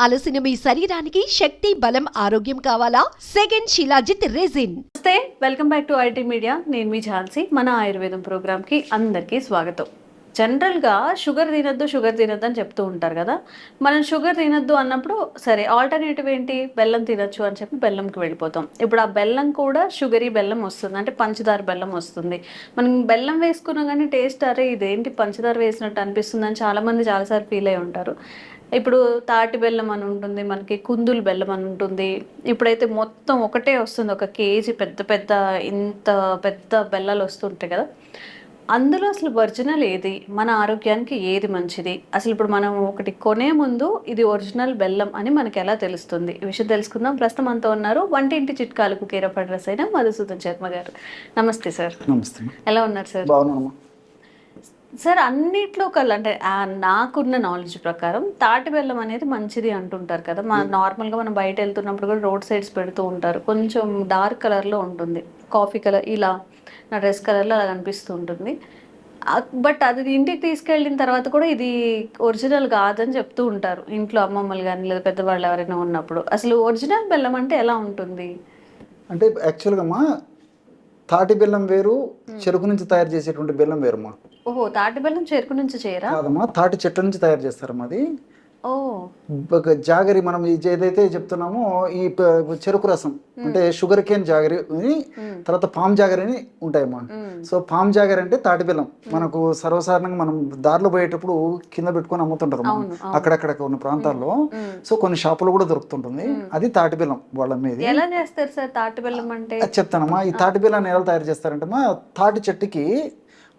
అలసిన మీ శరీరానికి శక్తి బలం ఆరోగ్యం కావాలా? Second Shilajit resin. నమస్తే welcome back to IT media. నేను మీ ఝాన్సీ. మన ఆయుర్వేదం ప్రోగ్రామ్కి అందరికీ స్వాగతం. జనరల్గా షుగర్ తినద్దు షుగర్ తినొద్దు అని చెప్తూ ఉంటారు కదా. మనం షుగర్ తినద్దు అన్నప్పుడు సరే ఆల్టర్నేటివ్ ఏంటి? బెల్లం తినొచ్చు అని చెప్పి బెల్లంకి వెళ్ళిపోతాం. ఇప్పుడు ఆ బెల్లం కూడా షుగరీ బెల్లం వస్తుంది. అంటే పంచదార బెల్లం వస్తుంది. మనం బెల్లం వేసుకున్నా కానీ టేస్ట్ అరే ఇదేంటి పంచదార వేసినట్టు అనిపిస్తుంది అని చాలామంది చాలాసార్లు ఫీల్ అయి ఉంటారు. ఇప్పుడు తాటి బెల్లం అని ఉంటుంది మనకి కుందులు బెల్లం అని ఉంటుంది. ఇప్పుడైతే మొత్తం ఒకటే వస్తుంది ఒక కేజీ పెద్ద పెద్ద ఇంత పెద్ద బెల్లాలు వస్తుంటాయి కదా. అందులో అసలు ఒరిజినల్ ఏది? మన ఆరోగ్యానికి ఏది మంచిది? అసలు ఇప్పుడు మనం ఒకటి కొనే ముందు ఇది ఒరిజినల్ బెల్లం అని మనకి ఎలా తెలుస్తుంది? ఈ విషయం తెలుసుకుందాం. ప్రస్తుతం అంతా ఉన్నారు వంటింటి చిట్కాలకు అయిన మధుసూదన్ శర్మ గారు. నమస్తే సార్. నమస్తే. ఎలా ఉన్నారు సార్? బాగున్నానమ్మా. సార్ అన్నిట్లో కల్లా అంటే నాకున్న నాలెడ్జ్ ప్రకారం తాటి బెల్లం అనేది మంచిది అంటుంటారు కదా. మా నార్మల్గా మనం బయట వెళ్తున్నప్పుడు కూడా రోడ్ సైడ్స్ పెడుతూ ఉంటారు. కొంచెం డార్క్ కలర్లో ఉంటుంది. కాఫీ కలర్ ఇలా నా డ్రెస్ కలర్లో అలా కనిపిస్తూ ఉంటుంది. బట్ అది ఇంటికి తీసుకెళ్ళిన తర్వాత కూడా ఇది ఒరిజినల్ కాదని చెప్తూ ఉంటారు. ఇంట్లో అమ్మమ్మలు కానీ లేదా పెద్దవాళ్ళు ఎవరైనా ఉన్నప్పుడు. అసలు ఒరిజినల్ బెల్లం అంటే ఎలా ఉంటుంది? అంటే యాక్చువల్గా అమ్మా తాటి బెల్లం వేరు చెరుకు నుంచి తయారు చేసేటువంటి బెల్లం వేరమ్మా ఓహో తాటి బెల్లం చెరుకు నుంచి చేయరా? కాదమ్మా తాటి చెట్ల నుంచి తయారు చేస్తారమ్మా అది. జాగరి మనం ఏదైతే చెప్తున్నామో ఈ చెరుకు రసం అంటే షుగర్ కేన్ జాగరి అని తర్వాత పామ్ జాగరి అని ఉంటాయమ్మా. సో పామ్ జాగరి అంటే తాటి బెల్లం. మనకు సర్వసాధారణంగా మనం దారిలో పోయేటప్పుడు కింద పెట్టుకొని అమ్ముతుంటారు అవును, అక్కడక్కడ ఉన్న ప్రాంతాల్లో. సో కొన్ని షాపులు కూడా దొరుకుతుంటుంది. అది తాటి బెల్లం వాళ్ళ మీద ఎలా చేస్తారు సార్ తాటి బెల్లం అంటే? అది చెప్తానమ్మా. ఈ తాటి బెల్లాన్ని ఎలా తయారు చేస్తారంటే మా తాటి చెట్టుకి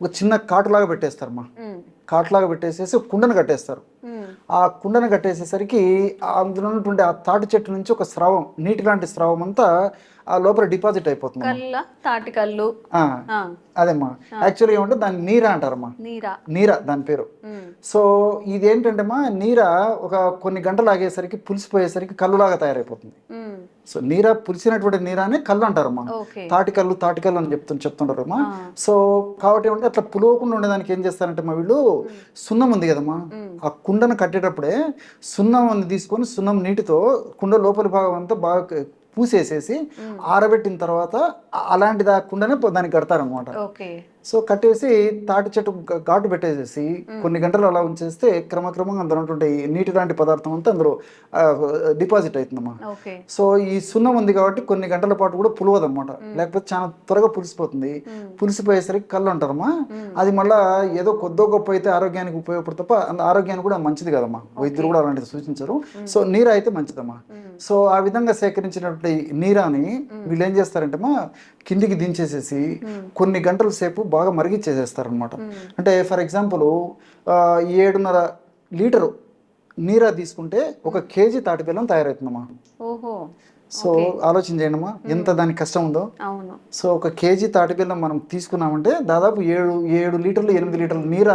ఒక చిన్న కాటులాగా పెట్టేస్తారమ్మా. మ్మ్. కాటులాగా పెట్టేసేసి కుండను కట్టేస్తారు. ఆ కుండను కట్టేసేసరికి అందులో ఉన్నటువంటి ఆ తాటి చెట్టు నుంచి ఒక స్రావం నీటి లాంటి స్రావం అంతా ఆ లోపల డిపాజిట్ అయిపోతుంది తాటి కళ్ళు. అదేమ్మా. యాక్చువల్గా ఏమంటే దాన్ని నీరా అంటారమ్మా. నీరా. నీర దాని పేరు. సో ఇదేంటంటే మా నీర ఒక కొన్ని గంటలు ఆగేసరికి పులిసిపోయేసరికి కళ్ళులాగా తయారైపోతుంది. సో నీర పులిసినటువంటి నీరానే కళ్ళు అంటారమ్మా. తాటి కళ్ళు తాటి కళ్ళు అని చెప్తు చెప్తుంటారు అమ్మా. సో కాబట్టి ఏమంటే అట్లా పులవకుండా ఉండేదానికి ఏం చేస్తారంటే మా వీళ్ళు సున్నం ఉంది కదమ్మా. ఆ కుండను కట్టేటప్పుడే సున్నం తీసుకొని సున్నం నీటితో కుండ లోపలి భాగం అంతా బాగా పూసేసేసి ఆరబెట్టిన తర్వాత ఆ కుండనే దానికి కడతారనమాట సో కట్టేసి తాటి చెట్టు ఘాటు పెట్టేసేసి కొన్ని గంటలు అలా ఉంచేస్తే క్రమక్రమంగా అందులో ఉన్నటువంటి నీటి లాంటి పదార్థం అంతా అందులో డిపాజిట్ అవుతుందమ్మా. సో ఈ సున్నం ఉంది కాబట్టి కొన్ని గంటల పాటు కూడా పులవదన్నమాట. లేకపోతే చాలా త్వరగా పులిసిపోతుంది. పులిసిపోయేసరికి కళ్ళు అంటారమ్మా అది మళ్ళా ఏదో కొద్దో గొప్ప అయితే ఆరోగ్యానికి ఉపయోగపడు తప్ప ఆరోగ్యానికి కూడా మంచిది కదమ్మా. వైద్యులు కూడా అలాంటిది సూచించరు. సో నీరు అయితే మంచిదమ్మా సో ఆ విధంగా సేకరించినటువంటి నీరాని వీళ్ళు ఏం చేస్తారంటే కిందికి దించేసేసి కొన్ని గంటల సేపు బాగా మరిగిచ్చేసేస్తారనమాట అంటే ఫర్ ఎగ్జాంపుల్ ఏడున్నర లీటరు నీరా తీసుకుంటే ఒక కేజీ తాటి బెల్లం తయారవుతుందమ్మా. సో ఆలోచన చేయండి అమ్మా ఎంత దానికి కష్టం ఉందో. సో ఒక కేజీ తాటి బెల్లం మనం తీసుకున్నామంటే దాదాపు ఏడు ఏడు లీటర్లు ఎనిమిది లీటర్ల నీర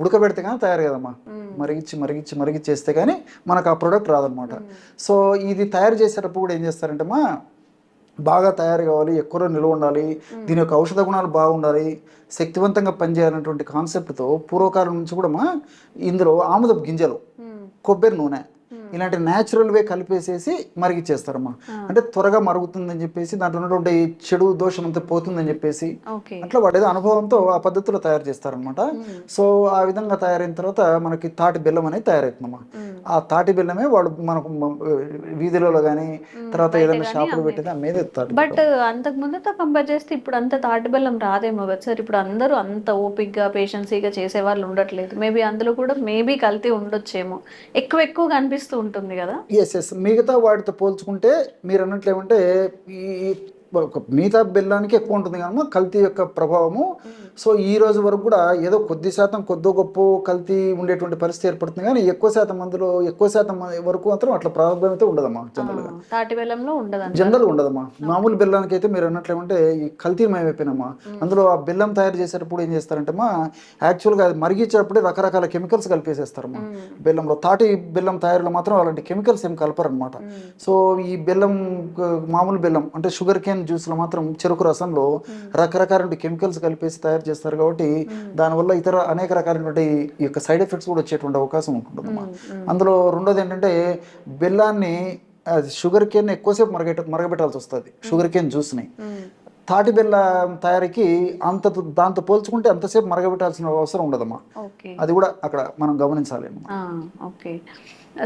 ఉడకబెడితే కానీ తయారు కదమ్మా. మరిగిచ్చి మరిగిచ్చి మరిగిచ్చేస్తే కానీ మనకు ఆ ప్రోడక్ట్ రాదనమాట సో ఇది తయారు చేసేటప్పుడు కూడా ఏం చేస్తారంటే అమ్మా బాగా తయారు కావాలి ఎక్కువ నిల్వ ఉండాలి దీని యొక్క ఔషధ గుణాలు బాగుండాలి శక్తివంతంగా పనిచేయాలన్నటువంటి కాన్సెప్ట్తో పూర్వకాలం నుంచి కూడా మా ఇందులో ఆముదపు గింజలు. కొబ్బరి నూనె ఇలాంటి న్యాచురల్ వే కలిపేసేసి మరిగిచ్చేస్తారమ్మా. అంటే త్వరగా మరుగుతుందని చెప్పేసి దాంట్లో ఉన్నటువంటి చెడు దోషం అంతా పోతుందని చెప్పేసి అట్లా వాడు ఏదో అనుభవంతో ఆ పద్ధతిలో తయారు చేస్తారనమాట సో ఆ విధంగా తయారైన తర్వాత మనకి తాటి బెల్లం అనేది తయారవుతుందమ్మా. ఆ తాటి బెల్లమే వాడు మనకు వీధిలో కానీ తర్వాత ఏదైనా షాపులు పెట్టినా మీద బట్ అంతకు ముందుతో కంపేర్ చేస్తే ఇప్పుడు అంత తాటి బెల్లం రాదేమో సార్. ఇప్పుడు అందరూ అంత ఓపిక్గా పేషెన్సీగా చేసే వాళ్ళు ఉండట్లేదు. మేబీ అందులో కూడా మేబీ కల్తీ ఉండొచ్చేమో. ఎక్కువ ఎక్కువ కనిపిస్తూ ఉంటుంది కదా? ఎస్ ఎస్ మిగతా వాటితో పోల్చుకుంటే మీరు అన్నట్లు ఏమంటే ఈ మిగతా బెల్లానికి ఎక్కువ ఉంటుంది కానీ కల్తీ యొక్క ప్రభావము. సో ఈ రోజు వరకు కూడా ఏదో కొద్ది శాతం కొద్దో గొప్ప కల్తీ ఉండేటువంటి పరిస్థితి ఏర్పడుతుంది కానీ ఎక్కువ శాతం మందిలో ఎక్కువ శాతం వరకు మాత్రం అట్లా ప్రారంభం అయితే ఉండదమ్మా జనరల్గా. తాటి బెల్లంలో ఉండదు జనరల్ ఉండదమ్మా. మామూలు బెల్లానికి అయితే మీరు అన్నట్లు ఏమంటే ఈ కల్తీమయం అయిపోయినమ్మా అందులో ఆ బెల్లం తయారు చేసేటప్పుడు ఏం చేస్తారంటే మా యాక్చువల్గా అది మరిగించేటప్పుడే రకరకాల కెమికల్స్ కలిపేసేస్తారమ్మా. బెల్లంలో తాటి బెల్లం తయారీలో మాత్రం అలాంటి కెమికల్స్ ఏం కలపరనమాట సో ఈ బెల్లం మామూలు బెల్లం అంటే షుగర్ కేన్ జ్యూస్లో మాత్రం చెరుకు రసంలో రకరకాల కెమికల్స్ కలిపేసి తయారు చేస్తారు కాబట్టి దానివల్ల ఇతర అనేక రకాలైనటువంటి ఈ యొక్క సైడ్ ఎఫెక్ట్స్ కూడా వచ్చేటువంటి అవకాశం ఉంటుందన్నమా అందులో రెండోది ఏంటంటే బెల్లాన్ని షుగర్ కేన్ ఎక్కువసేపు మరగ మరగబెట్టాల్సి వస్తుంది షుగర్ కేన్ జ్యూస్ని. తాటి బెల్లం తయారీకి అంత దాంతో పోల్చుకుంటే అంతసేపు మరగబెట్టాల్సిన అవసరం ఉండదమ్మా. అది కూడా అక్కడ మనం గమనించాలి ఓకే.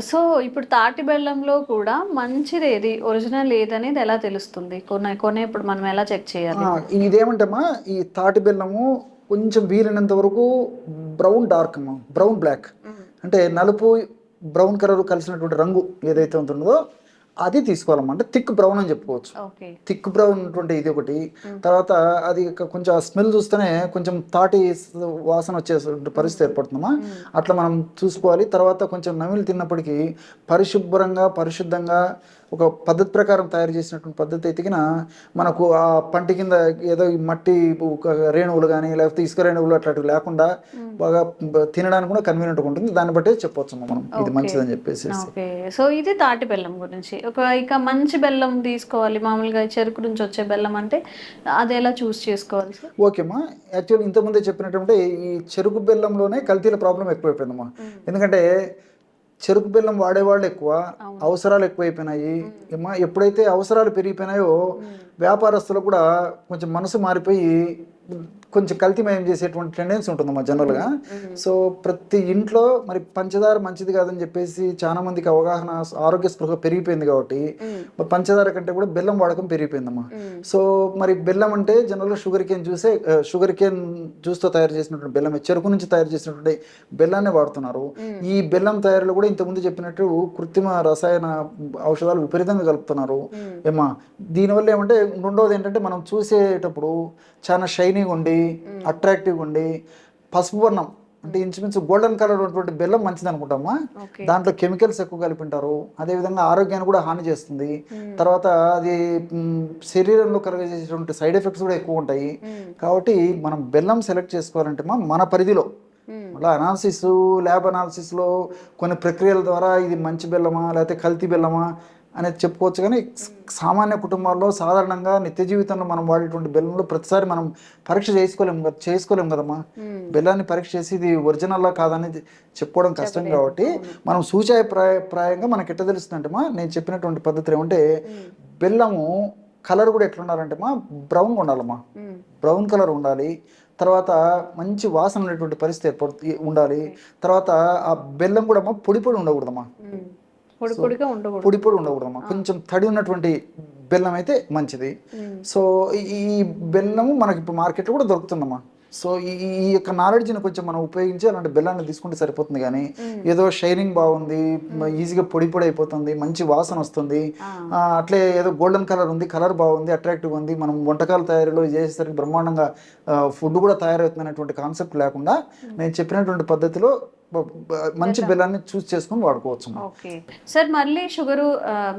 సో ఇప్పుడు తాటి బెల్లంలో కూడా మంచిది ఏది ఒరిజినల్ ఏదనేది ఎలా తెలుస్తుంది? కొనే కొనేప్పుడు మనం ఎలా చెక్ చేయాలి? ఇదేమంటమ్మా ఈ తాటి బెల్లము కొంచెం వీలైనంత వరకు బ్రౌన్ డార్క్ అమ్మా బ్రౌన్ బ్లాక్. అంటే నలుపు బ్రౌన్ కలర్ కలిసినటువంటి రంగు ఏదైతే ఉంటుందో అది తీసుకోవాలమ్మా. అంటే థిక్ బ్రౌన్ అని చెప్పుకోవచ్చు. థిక్ బ్రౌన్ ఉన్నటువంటి ఇది ఒకటి. తర్వాత అది కొంచెం స్మెల్ చూస్తేనే కొంచెం తాటి వాసన వచ్చే పరిస్థితి ఏర్పడుతుందమ్మా. అట్లా మనం చూసుకోవాలి. తర్వాత కొంచెం నమిలి తిన్నప్పటికీ పరిశుభ్రంగా పరిశుద్ధంగా ఒక పద్ధతి ప్రకారం తయారు చేసినటువంటి పద్ధతి ఎతికిన మనకు ఆ పంటి కింద ఏదో మట్టి ఒక రేణువులు కానీ లేకపోతే ఇసుక రేణువులు అట్లాంటివి లేకుండా బాగా తినడానికి కూడా కన్వీనియంట్గా ఉంటుంది. దాన్ని బట్టే చెప్పొచ్చు మనం. ఇది మంచిదని చెప్పేసి. సో ఇది తాటి బెల్లం గురించి. ఒక ఇక మంచి బెల్లం తీసుకోవాలి. మామూలుగా చెరుకు నుంచి వచ్చే బెల్లం అంటే అది ఎలా చూస్ చేసుకోవాలి ఓకేమ్మా యాక్చువల్లీ ఇంతకుముందే చెప్పినట్టుంటే ఈ చెరుకు బెల్లంలోనే కల్తీల ప్రాబ్లం ఎక్కువైపోయిందమ్మా. ఎందుకంటే చెరుకు బెల్లం వాడేవాళ్ళు ఎక్కువ అవసరాలు ఎక్కువైపోయినాయి. ఎప్పుడైతే అవసరాలు పెరిగిపోయినాయో వ్యాపారస్తులు కూడా కొంచెం మనసు మారిపోయి కొంచెం కల్తీమయం చేసేటువంటి టెండెన్సీ ఉంటుందమ్మా జనరల్గా సో ప్రతి ఇంట్లో మరి పంచదార మంచిది కాదని చెప్పేసి చాలా మందికి అవగాహన ఆరోగ్య స్పృహ పెరిగిపోయింది కాబట్టి పంచదార కంటే కూడా బెల్లం వాడకం పెరిగిపోయిందమ్మా. సో మరి బెల్లం అంటే జనరల్గా షుగర్ కేన్ జ్యూసే షుగర్ కేన్ జ్యూస్తో తయారు చేసినటువంటి బెల్లం చెరుకు నుంచి తయారు చేసినటువంటి బెల్లాన్ని వాడుతున్నారు. ఈ బెల్లం తయారీలో కూడా ఇంతకుముందు చెప్పినట్టు కృత్రిమ రసాయన ఔషధాలు విపరీతంగా కలుపుతున్నారు. ఏమా దీనివల్ల ఏమంటే రెండవది ఏంటంటే మనం చూసేటప్పుడు చాలా షైనీగా ఉండి అట్రాక్టివ్గా ఉండి పసుపు వర్ణం అంటే ఇంచుమించు గోల్డెన్ కలర్ ఉన్నటువంటి బెల్లం మంచిది అనుకుంటామా? దాంట్లో కెమికల్స్ ఎక్కువ కలిపింటారు. అదేవిధంగా ఆరోగ్యాన్ని కూడా హాని చేస్తుంది. తర్వాత అది శరీరంలో కలిగజేసేటువంటి సైడ్ ఎఫెక్ట్స్ కూడా ఎక్కువ ఉంటాయి. కాబట్టి మనం బెల్లం సెలెక్ట్ చేసుకోవాలంటే మా మన పరిధిలో అలా అనాలిసిస్ ల్యాబ్ అనాలిసిస్లో కొన్ని ప్రక్రియల ద్వారా ఇది మంచి బెల్లమా లేకపోతే కల్తీ బెల్లమా అనేది చెప్పుకోవచ్చు. కానీ సామాన్య కుటుంబాల్లో సాధారణంగా నిత్య జీవితంలో మనం వాడేటువంటి బెల్లంలో ప్రతిసారి మనం పరీక్ష చేసుకోలేము కదా చేసుకోలేము కదమ్మా. బెల్లాన్ని పరీక్ష చేసి ఇది ఒరిజినల్లా కాదనేది చెప్పుకోవడం కష్టం కాబట్టి మనం సూచాయ ప్రాయ ప్రాయంగా మనకి ఎట్లా తెలుస్తుందంటే మా నేను చెప్పినటువంటి పద్ధతులు ఏమంటే బెల్లము కలర్ కూడా ఎట్లా ఉండాలంటే మా బ్రౌన్గా ఉండాలమ్మా. బ్రౌన్ కలర్ ఉండాలి. తర్వాత మంచి వాసన ఉండేటువంటి పరిస్థితి ఏర్పడు ఉండాలి. తర్వాత ఆ బెల్లం కూడా అమ్మా పొడి పొడి ఉండకూడదమ్మా. పొడి పొడిగా ఉండకూడదు. పొడి పొడి ఉండకూడదమ్మా. కొంచెం తడి ఉన్నటువంటి బెల్లం అయితే మంచిది సో ఈ- బెల్లము మనకి ఇప్పుడు మార్కెట్లో కూడా దొరుకుతుందమ్మా. సో ఈ ఈ- యొక్క నాలెడ్జ్ని కొంచెం మనం ఉపయోగించి అలాంటి బెల్లాన్ని తీసుకుంటే సరిపోతుంది కానీ ఏదో షైనింగ్ బాగుంది ఈజీగా పొడి పొడి అయిపోతుంది మంచి వాసన వస్తుంది. అట్లే ఏదో గోల్డెన్ కలర్ ఉంది కలర్ బాగుంది అట్రాక్టివ్ ఉంది మనం వంటకాల తయారీలో చేసేసరికి బ్రహ్మాండంగా ఫుడ్ కూడా తయారవుతుంది అనేటువంటి కాన్సెప్ట్ లేకుండా నేను చెప్పినటువంటి పద్ధతిలో మంచి బెల్లాన్ని చూస్ చేసుకొని వాడుకోవచ్చు ఓకే. సార్ మళ్ళీ షుగరు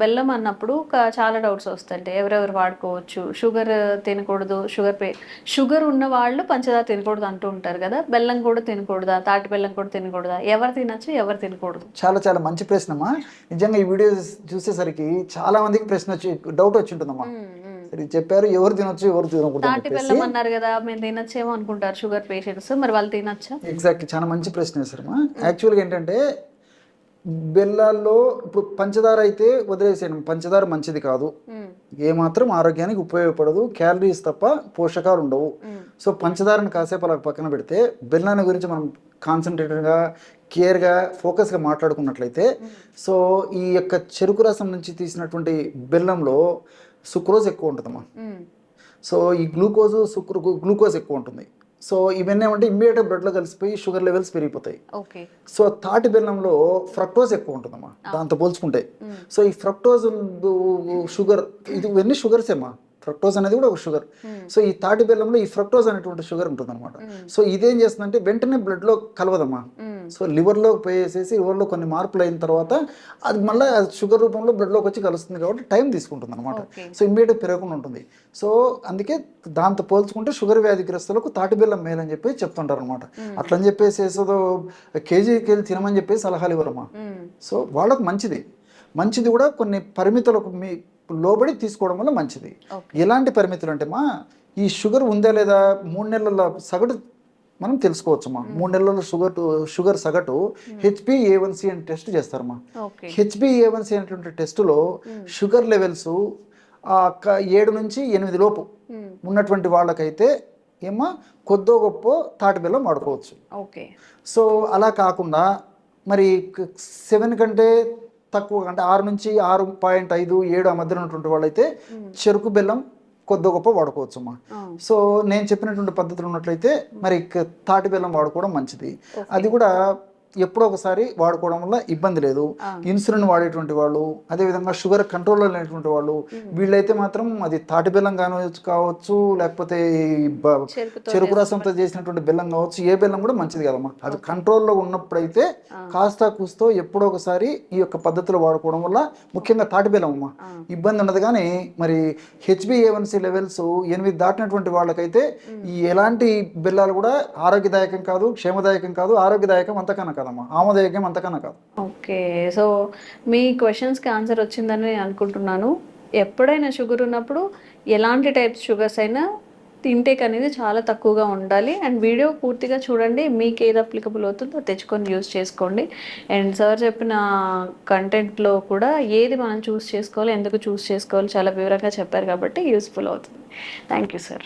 బెల్లం అన్నప్పుడు చాలా డౌట్స్ వస్తుంటాయి. ఎవరెవరు వాడుకోవచ్చు? షుగర్ తినకూడదు. షుగర్ పే షుగర్ ఉన్న వాళ్ళు పంచదార తినకూడదు అంటూ ఉంటారు కదా. బెల్లం కూడా తినకూడదా? తాటి బెల్లం కూడా తినకూడదా? ఎవరు తినచ్చు ఎవరు తినకూడదు? చాలా చాలా మంచి ప్రశ్నమ్మా. నిజంగా ఈ వీడియో చూసేసరికి చాలా మందికి ప్రశ్న వచ్చి డౌట్ వచ్చి ఉంటుందమ్మా. చెప్పారు ఎవరు తినొచ్చు ఎవరు తినకూడదు అన్నారు కదా మేము తినచ్చేమో అనుకుంటారు షుగర్ పేషెంట్స్ మరి వాళ్ళు తినచ్చా? ఎగ్జాక్ట్లీ చాలా మంచి ప్రశ్న వేశారమ్మా యాక్చువల్గా ఏంటంటే బెల్లాల్లో ఇప్పుడు పంచదార అయితే వదిలేసేయండి పంచదార మంచిది కాదు. ఏమాత్రం ఆరోగ్యానికి ఉపయోగపడదు క్యాలరీస్ తప్ప పోషకాలు ఉండవు. సో పంచదారని కాసేపు అలా పక్కన పెడితే బెల్లాన్ని గురించి మనం కాన్సన్ట్రేటెడ్గా కేర్గా ఫోకస్గా మాట్లాడుకున్నట్లయితే సో ఈ యొక్క చెరుకు రసం నుంచి తీసినటువంటి బెల్లంలో సుక్రోజ్ ఎక్కువ ఉంటుందమ్మా. సో ఈ గ్లూకోజ్ సుక్రో గ్లూకోజ్ ఎక్కువ ఉంటుంది. సో ఇవన్నీ ఏమంటే ఇమ్మీడియట్గా బ్లడ్లో కలిసిపోయి షుగర్ లెవెల్స్ పెరిగిపోతాయి. సో తాటి బెల్లంలో ఫ్రక్టోజ్ ఎక్కువ ఉంటుందమ్మా. దాంతో పోల్చుకుంటే. సో ఈ ఫ్రక్టోజ్ షుగర్ ఇది ఇవన్నీ షుగర్స్ ఏమా ఫ్రక్టోజ్ అనేది కూడా ఒక షుగర్ సో ఈ తాటి బెల్లంలో ఈ ఫ్రక్టోజ్ అనేటువంటి షుగర్ ఉంటుంది అనమాట సో ఇదేం చేస్తుందంటే వెంటనే బ్లడ్లో కలవదమ్మా. సో లివర్లో పోయేసేసి లివర్లో కొన్ని మార్పులు అయిన తర్వాత అది మళ్ళీ షుగర్ రూపంలో బ్లడ్లోకి వచ్చి కలుస్తుంది కాబట్టి టైం తీసుకుంటుంది అనమాట. సో ఇమ్మీడియట్ పెరగకుండా ఉంటుంది. సో అందుకే దాంతో పోల్చుకుంటే షుగర్ వ్యాధిగ్రస్తులకు తాటి బెల్లం మేలని చెప్పి చెప్తుంటారు అనమాట అట్లని చెప్పేసి ఏదో కేజీకి వెళ్ళి తినమని చెప్పేసి సలహాలు ఇవ్వరమ్మా. సో వాళ్ళకు మంచిది. మంచిది కూడా కొన్ని పరిమితులకు మీ లోబడి తీసుకోవడం వల్ల మంచిది. ఎలాంటి పరిమితులు అంటే మా ఈ షుగర్ ఉందా లేదా మూడు నెలల సగటు మనం తెలుసుకోవచ్చమ్మా మూడు నెలల షుగర్ షుగర్ సగటు హెచ్పి ఏవన్సి అని టెస్ట్ చేస్తారమ్మా హెచ్బి ఏవన్సి అనేటువంటి టెస్టులో షుగర్ లెవెల్స్ ఏడు నుంచి ఎనిమిది లోపు ఉన్నటువంటి వాళ్ళకైతే ఏమో కొద్దో గొప్ప తాటి బెల్లం వాడుకోవచ్చు. ఓకే. సో అలా కాకుండా మరి సెవెన్ కంటే తక్కువ అంటే ఆరు నుంచి ఆరు పాయింట్ ఐదు ఏడు ఆ మధ్యన ఉన్నటువంటి వాళ్ళైతే చెరుకు బెల్లం కొద్దో గొప్ప వాడుకోవచ్చు అమ్మా సో నేను చెప్పినటువంటి పద్ధతులు ఉన్నట్లయితే మరి తాటి బెల్లం వాడుకోవడం మంచిది. అది కూడా ఎప్పుడో ఒకసారి వాడుకోవడం వల్ల ఇబ్బంది లేదు. ఇన్సులిన్ వాడేటువంటి వాళ్ళు అదేవిధంగా షుగర్ కంట్రోల్లో లేనటువంటి వాళ్ళు వీళ్ళైతే మాత్రం అది తాటి బెల్లం కావచ్చు కావచ్చు లేకపోతే చెరుకు రసంతో చేసినటువంటి బెల్లం కావచ్చు ఏ బెల్లం కూడా మంచిది కదమ్మా. అది కంట్రోల్లో ఉన్నప్పుడైతే కాస్త కూస్తో ఎప్పుడో ఒకసారి ఈ యొక్క పద్ధతిలో వాడుకోవడం వల్ల ముఖ్యంగా తాటి బెల్లం అమ్మా. ఇబ్బంది ఉండదు కానీ మరి హెచ్బిఏవన్సి లెవెల్స్ ఎనిమిది దాటినటువంటి వాళ్ళకైతే ఈ ఎలాంటి బెల్లాలు కూడా ఆరోగ్యదాయకం కాదు క్షేమదాయకం కాదు ఆరోగ్యదాయకం అంతకన్నా కాదమ్మా. ఆమోదాయకం అంతకన్నా కాదు. ఓకే. సో మీ క్వశ్చన్స్కి ఆన్సర్ వచ్చిందని నేను అనుకుంటున్నాను. ఎప్పుడైనా షుగర్ ఉన్నప్పుడు ఎలాంటి టైప్స్ షుగర్స్ అయినా ఇంటేక్ అనేది చాలా తక్కువగా ఉండాలి. అండ్ వీడియో పూర్తిగా చూడండి. మీకు ఏది అప్లికబుల్ అవుతుందో తెచ్చుకొని యూస్ చేసుకోండి. అండ్ సార్ చెప్పిన కంటెంట్లో కూడా ఏది మనం చూస్ చేసుకోవాలి ఎందుకు చూస్ చేసుకోవాలి చాలా వివరంగా చెప్పారు కాబట్టి యూస్ఫుల్ అవుతుంది. Thank you sir